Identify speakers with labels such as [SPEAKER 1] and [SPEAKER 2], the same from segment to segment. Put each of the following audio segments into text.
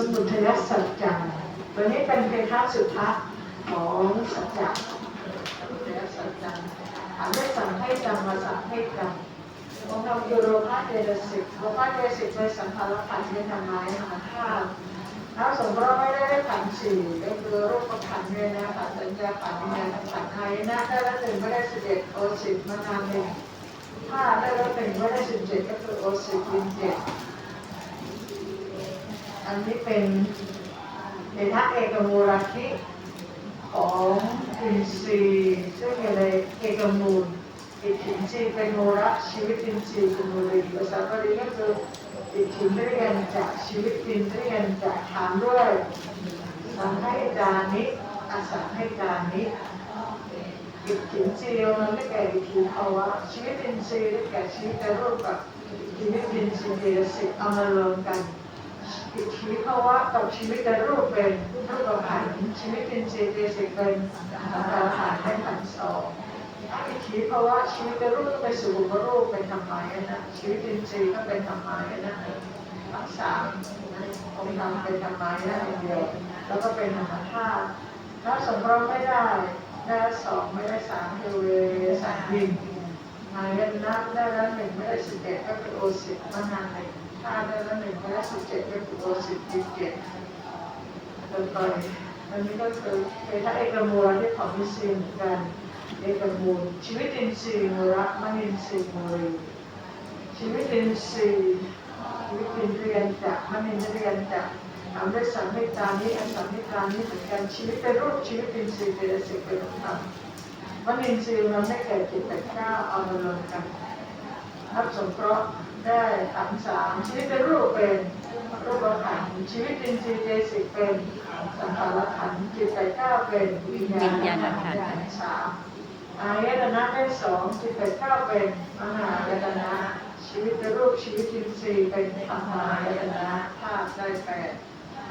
[SPEAKER 1] สมุทัยสัจจังตัวนี้เป็นเพทัสุทธะของสัจจะสมุทัยสัจจังถามได้สั่งให้จำมาสั่งให้จำของเราโยโรพาเดรสิกโรพาเดรสิกเป็นสัมภารขันธ์เป็นธรรมะขันธ์ธาถ้าสมมติว่าไม่ได้ได้ขันธ์สี่ก็คือรูปขันธ์เนี่ยนะขันธ์สัญญาขันธ์วิญญาณขันธ์ไทยนะได้ละหนึ่งไม่ได้สิบเอ็ดโอสิบมานานหนึ่งถ้าได้ละหนึ่งไม่ได้สิบเจ็ดก็คือโอสิบวินเจ็ด อันนี้เป็นเดทะเอกมูลคิของอินทรีย์ซึ่งอยู่ในเอกมูลอิทินทรีย์เป็นมูลชีวิตอินทรีย์เป็นมูลีภาษาบาลีก็คืออิทินเรียนจากชีวิตอินเรียนจากถามด้วยสังให้จานิอสังให้จานิอิทธินทรีย์มันได้แก่อิทธินภาวะชีวิตอินทรีย์ได้แก่ชีวิตในรูปกับชีวิตอินทรีย์เดสิกเอามารวมกัน อิทธิภาวะกับชีวิตในรูปเป็นรูปขันธ์ชีวิตเป็นเจเจสิกเป็นสังขารขันธ์เป็นขันสองอิทธิภาวะชีวิตในรูปก็เป็นสุภรูปเป็นธรรมายนะชีวิตเป็นเจก็เป็นธรรมายนะทั้งสามองค์ธรรมเป็นธรรมายนะอันเดียว แล้วก็เป็นธรรมธาตุถ้าสมรสไม่ได้ได้สองไม่ได้สามคือเวสามวินหายนะได้แล้วหนึ่งไม่ได้สิบเอ็ดก็คือโอสิบมานานหนึ่ง ถ้าได้ละหนึ่งไปได้สิบเจ็ดก็คือตัวสิบสิบเจ็ดต่อไปอันนี้ก็คือเป็นถ้าเอกมูลที่ของมิซีเหมือนกัน เอกมูลชีวิตอินทรีย์มูระมนินทรีย์มูรีชีวิตอินทรีย์ชีวิตอินเรียนจากมนินเรียนจากทำด้วยสัมมิตานี้อันสัมมิตานี้เหมือนกันชีวิตเป็นรูปชีวิตอินทรีย์เป็นสิ่งเป็นธรรมมนินทรีย์มันไม่แก่จิตแต่ก้าเอามารวมกันนับสงเคราะห์ ได้ขันสามชีวิตเป็นรูปเป็นรูปขันชีวิตจริงจริงเจสิกเป็นสังขารขันจิตใจเก้าเป็นวิญญาณ
[SPEAKER 2] วิญญาณขัน
[SPEAKER 1] สามอายตนะได้สองจิตใจเก้าเป็นมหายตนะชีวิตเป็นรูปชีวิตจริงจริงเป็นธรรมายตนะธาตุได้แปด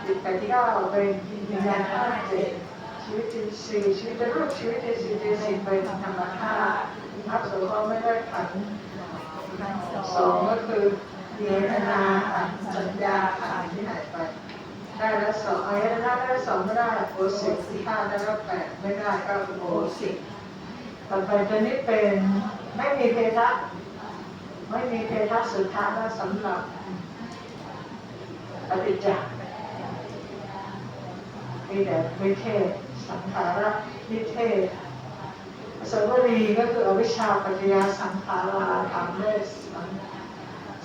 [SPEAKER 1] จิตใจเก้าเป็นวิญญาณธาตุเจ็ดชีวิตจริงจริงชีวิตเป็นรูปชีวิตจริงจริงสิเป็นธรรมธาตุนับสงเคราไม่ได้ขันธ์ สองก็คือเยนาขันสัญญาขันที่หายไปได้แล้วสองอายตนะได้สองไม่ได้โอสิบห้าได้แล้วแปดไม่ได้ก็โอสิบต่อไปตัวนี้เป็นไม่มีเพทะไม่มีเพทะสุทธาแล้วสำหรับปฏิจจ์มีแต่วิเทศสังขาระวิเทศ สวรีก็คืออวิชชาปัจจยาสังขาราธรรมเนสัง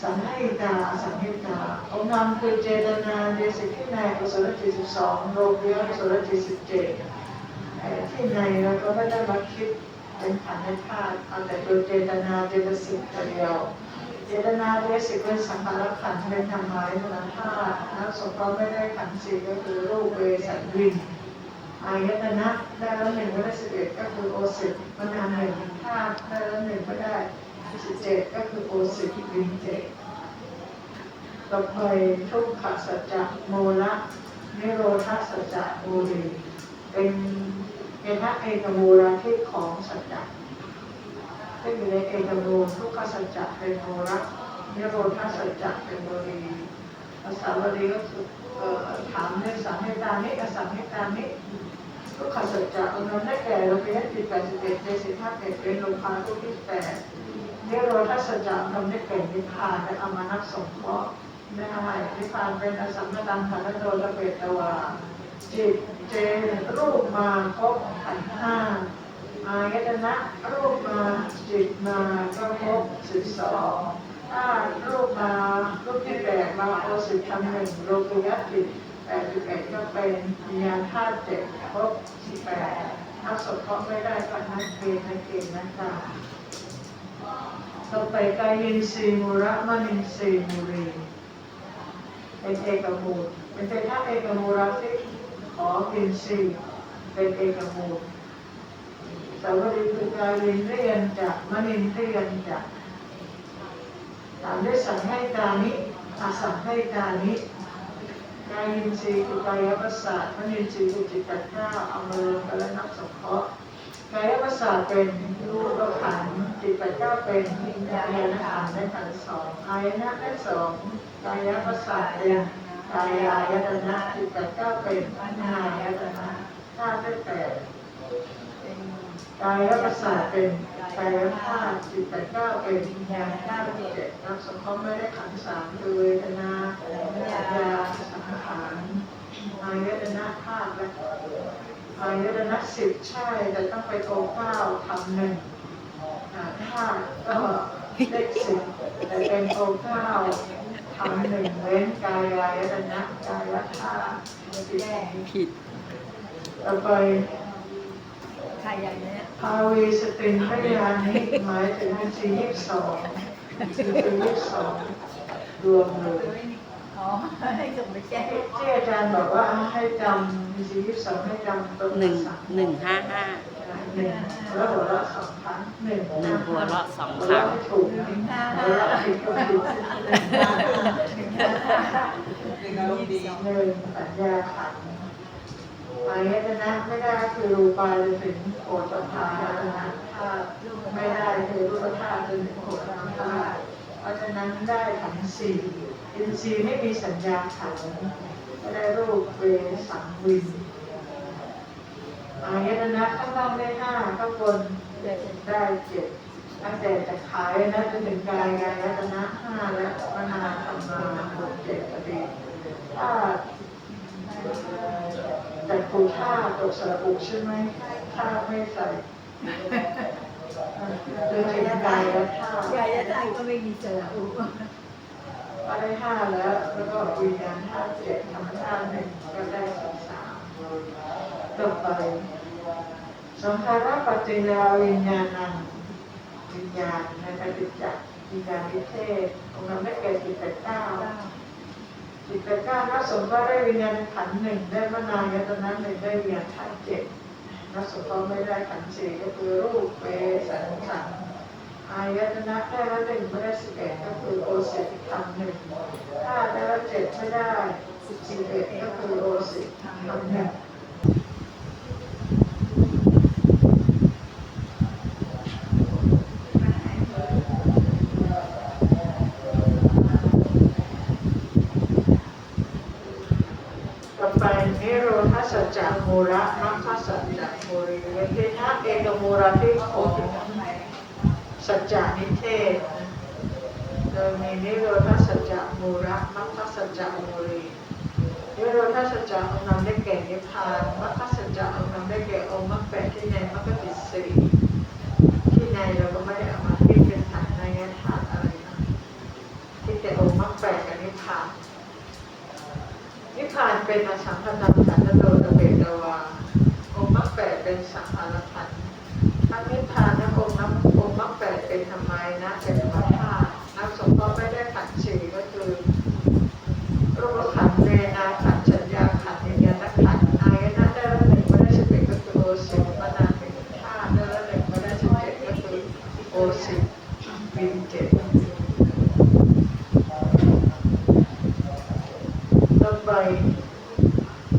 [SPEAKER 1] สังให้ตาสังให้ตาองค์นำคือเจตนาเดสิที่ในกุศลจิตสิบสองโลภะกุศลจิตสิบเจ็ดที่ในเราก็ไม่ได้มาคิดเป็นขันธ์ในธาตุเอาแต่ตัวเจตนาเจตสิกตัวเดียวเจตนาเดสิกเป็นสังขารขันธ์เป็นธรรมะเป็นธาตุแล้วสมก็ไม่ได้ขันธ์สี่ก็คือรูปเวสันวิน อายตนะได้แล้วหนึ่งไม่ได้สิบเอ็ดก็คือโอสิบมันานหนึ่งธาตุได้แล้วหนึ่งไม่ได้สิบเจ็ดก็คือโอสิบวินเจ็ดต่อไปทุกขสัจจะโมละนิโรธาสัจจะโมลีเป็นเป็นพระเอกมูลที่ของสัจจะที่อยู่ในเอกมูลทุกขสัจจะเป็นโมละนิโรธาสัจจะเป็นโมลีภาษาบาลีก็คือ ถามในสัมเหตานิอสัมเหตานิทุกขสัจจะองค์นั้นได้แก่โลภะจิตแปดสิบเอ็ดเจสิบห้าเอ็ดเป็นโลภะทุกที่แปดเนิโรธาสัจจะองค์นั้นได้แก่นิพพานและอมานัสสงเคราะห์ได้นิพพานเป็นอสัมมตังขันธโดระเบิดตวาจิตเจรูปมาครบขันห้าอายตนะรูปมาจิตมาก็ครบสิบสอง ถ้ารูปมารูปที่แปดมาโอสิบคำหนึ่งโลภะจิตแปดสิบเอ็ดก็เป็นวิญญาธาตุเจ็ดครบสิบแปดถ้าสดเคาะไม่ได้ก็นักเกณฑ์นักเกณฑ์นักกาต่อไปกายินทรีมูระมนินทรีมูรีเป็นเอกมูลเป็นเป็นท่าเอกมูระที่ขออินทรีเป็นเอกมูลสาวรีคือกายินเรียนจากมนินเรียนจาก ตามด้วยสังให้ตานิอาสังให้ตานิกายยินทรีย์คือกายประสาทมนินทรีย์คือจิตตัณหาเอามารวมกันแล้วนับสงเคราะห์กายประสาทเป็นรูปขันจิตปัจเจ้าเป็นวิญญาณขันได้ขันสองอายนะได้สองกายประสาทเป็นกายายตนะจิตแปดเก้าเป็นมนายตนะธาตุได้แปดกายประสาทเป็น กายธาตุจิตแปดเก้าเป็นวิญญาณธาตุเจ็ดนับสมมติไม่ได้ขันธ์สามคือเวทนาสัญญาสังขารอายตนะธาตุและอายตนะสิบใช่แต่ต้องไปโอเก้าทำหนึ่งอ่าธาตุก็เลขสิบแต่เป็นโอเก้าทำหนึ่งเว้นกายอายตนะกายธาตุสิบ
[SPEAKER 3] ผิด
[SPEAKER 1] ต่อไป
[SPEAKER 2] ใครอย่างเนี้ย
[SPEAKER 1] ภาวีสตินพยานิหมายถึงเป็นสี่ยี่สิบสองสี่ยี่สิบสองรวมเลย
[SPEAKER 2] อ๋อให้ส่งไปแจ้ง
[SPEAKER 1] ที่อาจารย์บอกว่าให้จำมีสี่ยี่สิบสองให้จำตรง
[SPEAKER 3] หนึ่ง
[SPEAKER 1] สาม
[SPEAKER 3] หนึ่งห้าห้า
[SPEAKER 1] หนึ่งแล้วหัวเราะสองครั้งหนึ่ง
[SPEAKER 3] หนึ่งหัวเราะสอง
[SPEAKER 1] หัว
[SPEAKER 3] ครั้
[SPEAKER 1] เราะ
[SPEAKER 3] ง
[SPEAKER 1] ไม่ถูกนะหัวเราะผิดก็ผิดหนึ่งห้าห้าหนึ่งห้าห้าหนึ่งสัญญาขัน ธ์อายตนะไม่ได้คือรูปาจนถึงโอตพายตนะธาตุไม่ได้คือรูปธาตุเป็นโหรามธาตุเพราะฉะนั้นได้ขันธ์สี่อินทรีย์ไม่มีสัญญาขันธ์ไม่ได้รูปเวสังวินอายตนะข้างล่างได้ห้าข้างบนได้เจ็ดตั้งแต่จะขายนะจนถึงกายกายตนะห้าและมนาธรรมาหกเจ็ดปฏิถ้า แต่ครูท่าตกสระอุใช่ไหมท่าไม่ใส่คือถึงกายและท่า
[SPEAKER 2] ยายจะได้ก็ไม่มีเจออู
[SPEAKER 1] ก็ได้ห้าแล้ว แล้วก็วิญญาณห้าเจ็ดธรรมชาหนึ่งก็ได้สิบสามต่อไปสังขารปัจจยาวิญญาณังวิญญาณในปฏิจจวิญญาณวิเทศองค์นั้นได้แก่จิตแปดเก้า จิตตก้านักสงฆ์ก็ได้วิญญาณขันธ์หนึ่งได้มนายตนะหนึ่งได้วิญญาณขันเจ็ดนักสงฆ์ก็ไม่ได้ขันธ์สี่ก็คือรูปเวสันสังอายตนะได้ละหนึ่งไม่ได้สิบเอ็ดก็คือโอสิบทำหนึ่งถ้าได้ละเจ็ดไม่ได้สิบสิบเอ็ดก็คือโอสิบทำหนึ่งต่อไปนิโรธาสัจจะโมระมัคคะสัจจะโมริเวเทนะเอกโมระที่โค สัจจานิเทศ โด ยมีนิโรธาสัจจะมูระมัคคสัจจะมูรีนิโรธาสัจจะองค์นำได้แก่นิพพานมัคคสัจจะองค์นำได้แก่องค์มรรคแปดที่ในมรรคจิตสีที่ในเราก็ไม่ได้เอามาที่เป็นฐานในแง่ธาตุอะไรนะที่แต่องค์มรรคแปดกับนิพพานนิพพานเป็นอสังขตขันธโดตเบตวาองค์มรรคแปดเป็นสังขารขันธ์ทั้งนิพพานและองค์นับองค์มรรคแปดเป็นธรรมายนะเป็นธรรมธาตุ นับสมก็ไม่ได้ขันธ์สี่ก็คือรูปขันธ์เวนาขันธ์สัญญาขันธ์วิญญาณขันธ์อายนะได้ละหนึ่งไม่ได้สิบเอ็ดก็คือโอสิบมนาเป็นธาตุได้ละหนึ่งไม่ได้สิบเจ็ดก็คือโอสิบวินเจ็ดต่อไป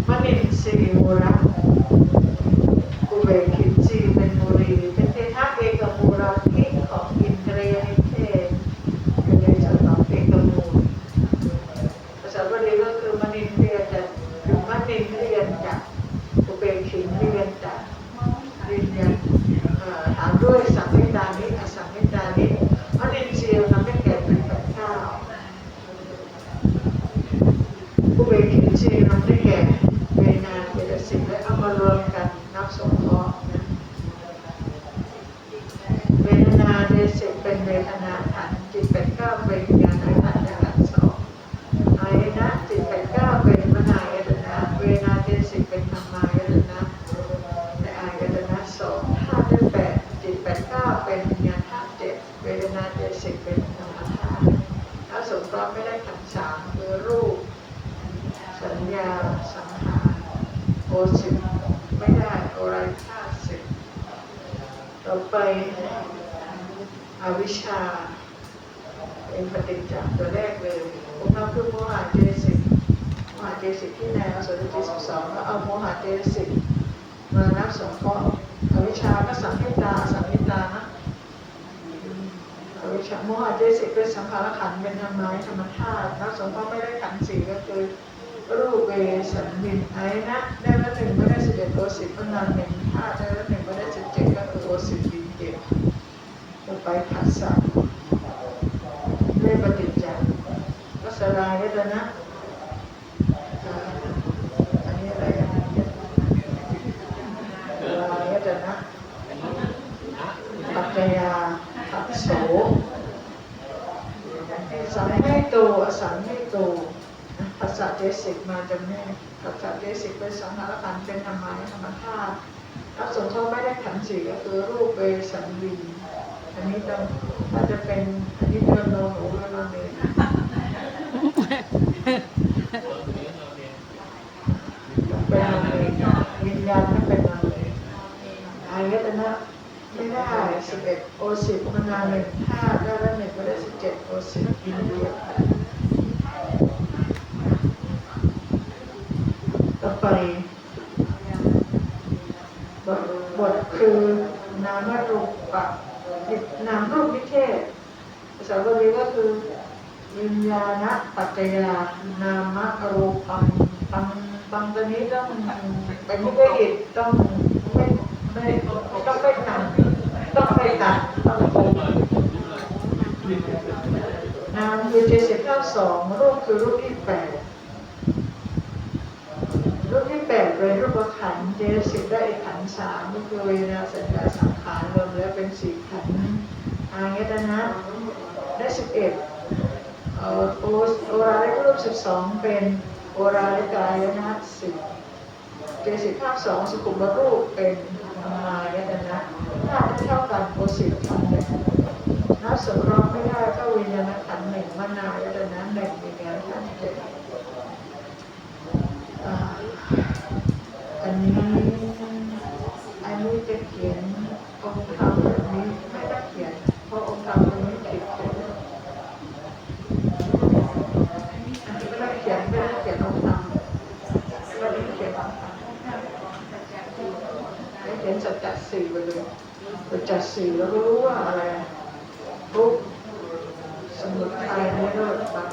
[SPEAKER 1] มณินทรีโมระ อุเบกขินจีเป็นมูรีเป็นเทธาเอกมูราทิของอินเทรียนิเทศอยู่ในส่วนของเอกมูล ภาษาบาลีก็คือมณินเรียนจากหรือมณินเรียนจากอุเบกขินเรียนจากเรียนจากเอ่อถามด้วยสังวิดานิอสังวิดานิมณินเชียวทำให้แก่เป็นกับข้าวอุเบกขินจีทำได้แก่เวนาเวทสิกและเอามารวมกันนับสงเคราะห์นะ เวทนาเดสิกเป็นเวทนาขันธ์จิตเป็นเก้าเป็นวิญญาณขันธ์ขันธ์สองอายนะจิตเป็นเก้าเป็นมนายตนะเวทนาเดสิกเป็นธรรมายตนะและอายตนะสองธาตุได้แปดจิตเป็นเก้าเป็นวิญญาณธาตุเจ็ดเวทนาเดสิกเป็นธรรมธาตุถ้าสงเคราะห์ไม่ได้ขันธ์สามคือรูป สัญญาสังขารโอสิบไม่ได้โอไรค่าสิบ ต่อไปอวิชชา เป็นปฏิจจ์ตัวแรกเลยพวกเราคือโมหะเจสิกโมหะเจสิก ที่ในอสุรจิตสิบสองแล้วเอาโมหะเจสิกมานับสงเคราะห์อวิชชาก็สังหิตาสังหิตานะอวิชชาโมหะเจสิกเป็นสังขารขันธ์เป็นธรรมายธรรมธาตุนับสงเคราะห์ไม่ได้ขันธ์สี่ก็คือรูปเวสันวินไอ้นะได้ละหนึ่งก็ได้สิบเอ็ดโอสิบก็นานหนึ่งห้าได้ละหนึ่งก็ได้สิบเจ็ดก็คือโอสิบวินเจ็ดต่อไปผัสสะเลขปฏิจจ์ก็สลายก็นะอ่าอันนี้อะไรอะสลายก็นะปัจจยาปัสโส สังให้โต อสังให้โตภาษาเจสิกมาจากนี่ภาษาเจสิกเป็นสังขารขันเป็นธรรมะธรรมธาตุรับสมเขาไม่ได้ขันสี่ก็คือรูปเวสันวีอันนี้ต้องถ้าจะเป็นอันนี้เป็นโลหูและโลเนเป็นโลเนวิญญาณไม่เป็นโลเนอายตนะไม่ได้สิบเอ็ดโอสิบมนาหนึ่งห้าได้ละหนึ่งก็ได้สิบเจ็ดโอสิบอินเดียต่อ ไป บทบทคือนามรูปะนามรูปนิเทศภาษาบาลีก็คือวิญญาณปัจจยานามรูปังปังปังตัวนี้ต้องเป็นไม่ได้อิดต้องไม่ไม่ต้องไม่ตัดต้องไม่ตัดต้องคงนามคือเจสิบเก้าสองรูปคือรูปที่แปด รูปที่แปดเป็นรูปขันธ์เจสิบได้อีกขันธ์ สามก็คือเวทนาสัญญาสังขารรวมแล้วเป็นสี่ขันธ์อายตนะได้สิบเอ็ดเอ่อโอโอราลิกรูปสิบสองเป็นโอราลิกายนะสิบเจสิบภาคสองสุขุมรูปเป็นธรรมายตนะถ้าเท่ากันโอสิบทำเลยนับสมรองไม่ได้ก็วิญญาณขันธ์หนึ่งมนายตนะหนึ่งวิญญาณขันธ์เจ็ด อ่าอันนี้อันนี้จะเขียนองค์ธรรมแบบนี้ไม่ได้เขียนเพราะองค์ธรรมตรงนี้ผิดเลยอันนี้ไม่ได้เขียนไม่ได้เขียนองค์ธรรมไม่ได้เขียนองค์ธรรมได้เขียนสัจจะสี่ไปเลยสัจจะสี่แล้วก็ รู้ว่าอะไรรูปสมุทัยนิโรธมรรค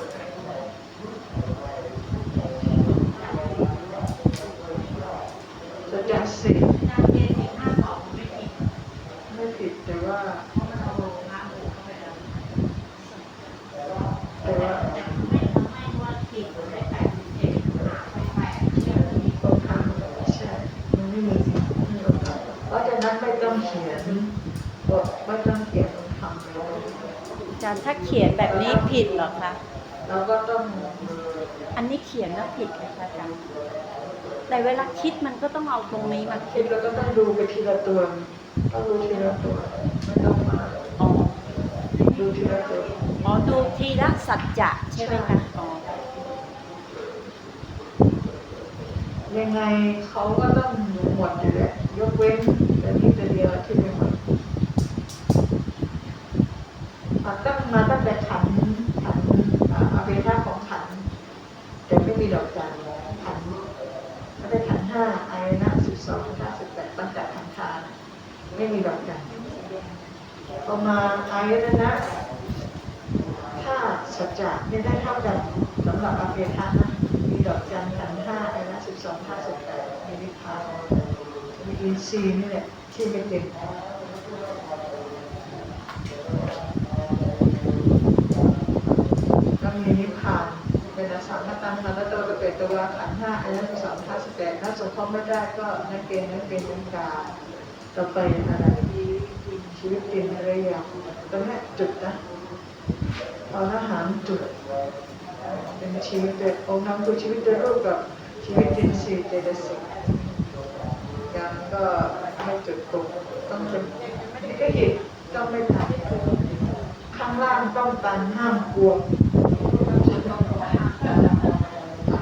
[SPEAKER 1] สัจจะสี่ไม่ผิดแต่ว่าแต่ว่าองค์ธรรมใช่มันไม่มีไม่มีองค์ธรรมเพราะฉะนั้นไม่ต้องเขียนบทไม่ต้องเขียนองค์ธรรมเลย
[SPEAKER 3] อา จารย์ถ้าเขียนแบบนี้ผิดเหรอคะ
[SPEAKER 1] เราก็ต้อง
[SPEAKER 3] อันนี้เขียนแล้วผิดนะคะอาจารย์แต่เวลาคิดมันก็ต้องเอาตรงนี้มา
[SPEAKER 1] คิ
[SPEAKER 3] คิ
[SPEAKER 1] ด
[SPEAKER 3] ด
[SPEAKER 1] เราก็ต้องดูไปทีละตัวต้องดูทีละตัวไม่ต้องมา
[SPEAKER 3] อ๋อ
[SPEAKER 1] ดูทีละตัว
[SPEAKER 3] อ๋อดูทีละสัจจะใช่ไหมคะอ๋อ
[SPEAKER 1] ยังไงเขาก็ต้องหมดอยู่แล้วยกเว้นแต่นี่แต่เดียวที่ไม่หมดอะตั้ง มาตั้งแต่ขันขันอาอาเวทาของขันแต่ไม่มีดอกจันขันไม่ได้ขันห้าอายนะสิบสองห้าสิบแปดตั้งแต่ขันธานไม่มีดอกจันพอมาอายนะถ้าสัจจะไม่ได้เท่ากันสำหรับอาเวทานะมีดอกจันขันห้าอายนะสิบสองห้าสิบแปดมีนิพพานมีอินทรีย์นี่แหละที่ไม่เด่นก็มีนิพพานเป็น อสังขตันันตโตกเปตตวาขันห้าอายนะสิบสองห้าสิบแปดถ้าสงเคราะห์ไม่ได้ก็นักเกณฑ์นักเกณฑ์นักกาต่อไปอะไรชีวิตจริงอะไรอย่างตรงนี้จุดนะเอาอาหารจุด เป็นชีวิตเด็กองค์ธรรมคือชีวิตโดยรูปกับชีวิตจินทรีย์เจตสิกยังก็ไม่จุดตกต้องเป็นนี่ก็หิตต้องไม่ตัดข้างล่างต้องตันห้ามกลัว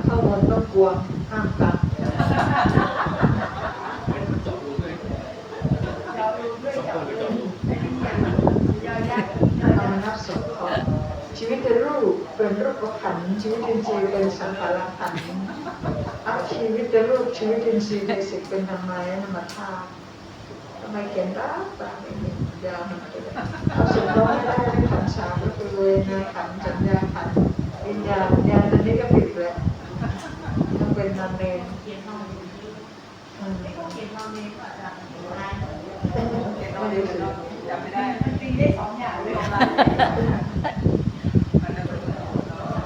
[SPEAKER 1] ข้างบนต้องก ลัวห้ามตันธรรมนับสงเคราะห์ชีวิตเป็นรูปเป็นรูปขันชีวิตจินทรีเป็นสังขารขันอัพชีวิตเป็นรูปชีวิตจินทรีย์เบสิกเป็นธรรมายนามธาตุทำไมเขียนบ้าบ้าไม่เห็นยาวมันจะเอาสุดร้อยได้ขันสามก็คือเวนาขันธ์สัญญาขันวิญญาณวิญญาณตอนนี้ก็ผิดแล้ว นันเองอืมไม่ได้สิ
[SPEAKER 2] ตีได้สองอย่างเลย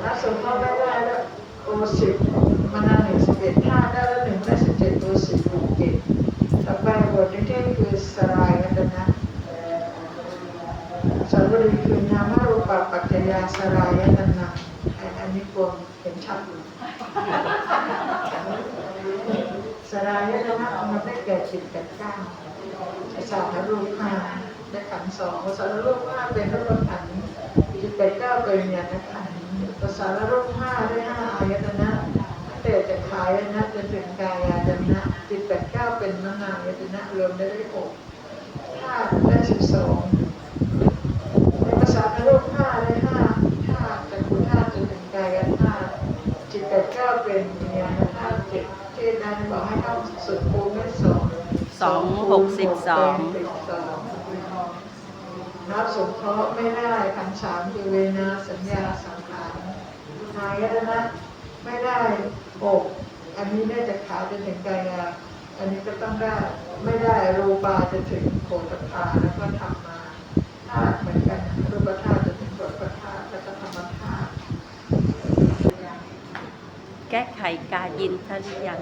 [SPEAKER 1] แล้วส่วนพ่อไม่ได้แล้วโอสิบมานาหนึ่งสิบเอ็ดท่าได้แล้วหนึ่งได้สิบเจ็ดตัวสิบบวกเจ็ดต่อไปบทนี้ที่คือสลายกันนะสรุปคือนามารูปปัจจยาสลายกันนะอันนี้กลมเห็นชัดอยู่ สลายกันนะมันได้แก่จิตแก่เก้าวสารรูปห้าได้ขันสองสารรูปห้าเป็นพรูปขันธ์จิตแก่ก้าเป็นญาณขันภาษารรูปห้าได้ห้าอายตนะแต่จะขายนะจนถึงกายายตนะจิตแปดเก้าเป็นมนายตนะรวมได้ได้หกธาได้สิบสองในภาษานรูปห้าได้ห้าธาตุแต่คุณธาจนถึงกายธาตุจิตแปดเก้าเป็น เจ็ดเทศนั้นบอกให้เข้าสุดภูมิด้สอง
[SPEAKER 3] สองหกสิบสอง
[SPEAKER 1] นับสงเคราะห์ไม่ได้ขันสามคือเวนาสัญญาสังขารหายแล้วนะไม่ได้หกอันนี้ได้จากขาจนถึงกายาอันนี้ก็ต้องได้ไม่ได้รูปาจะถึงโผฏฐาแล้วก็ทำมาธาตุเหมือนกันรูปธาตุ แก้
[SPEAKER 3] ไขการยินท่านยัง